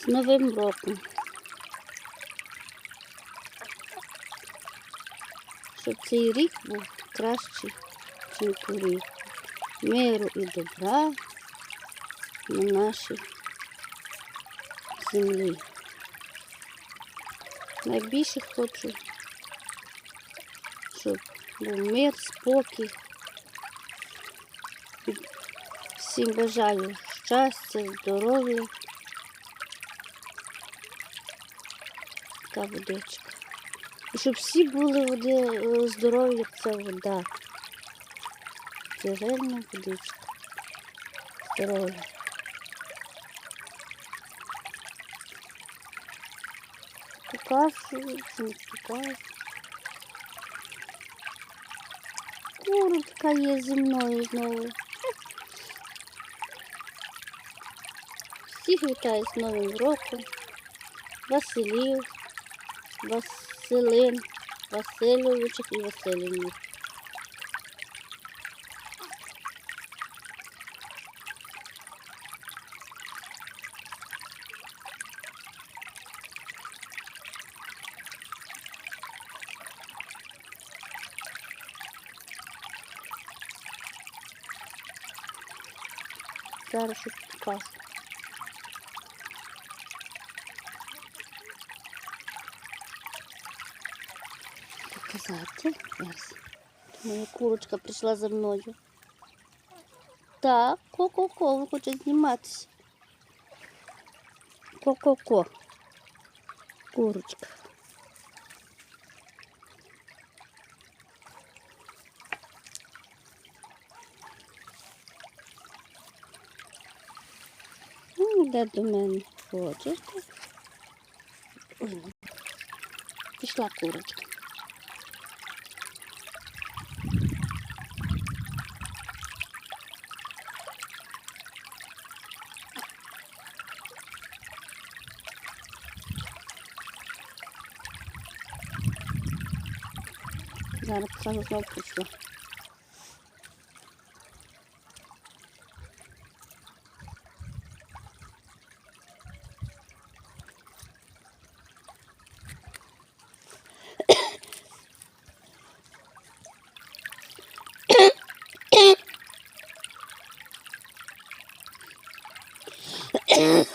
З Новим роком. Щоб цей рік був кращий, ніж торік. Миру і добра на нашій землі. Найбільше хочу, щоб був мир, спокій. Всім бажаю щастя, здоров'я. Така водичка. І щоб всі були води е, здорові, як ця вода. Джерельна водичка. Здоров'я. Покажу, не покажу. Курочка є зі мною знову. Всіх вітаю з Новим роком. Василів, Василин, Васильовичок і Василівні. Зараз щось Зараз. Моя курочка прийшла за мною. Так, ко-ко-ко, хоче зніматися. Ко-ко-ко. Курочка. Ну, йде до мене. Хочеш? Ой, ну. Пішла курочка. Yani kısa kısa tutuştu. Mm-hmm.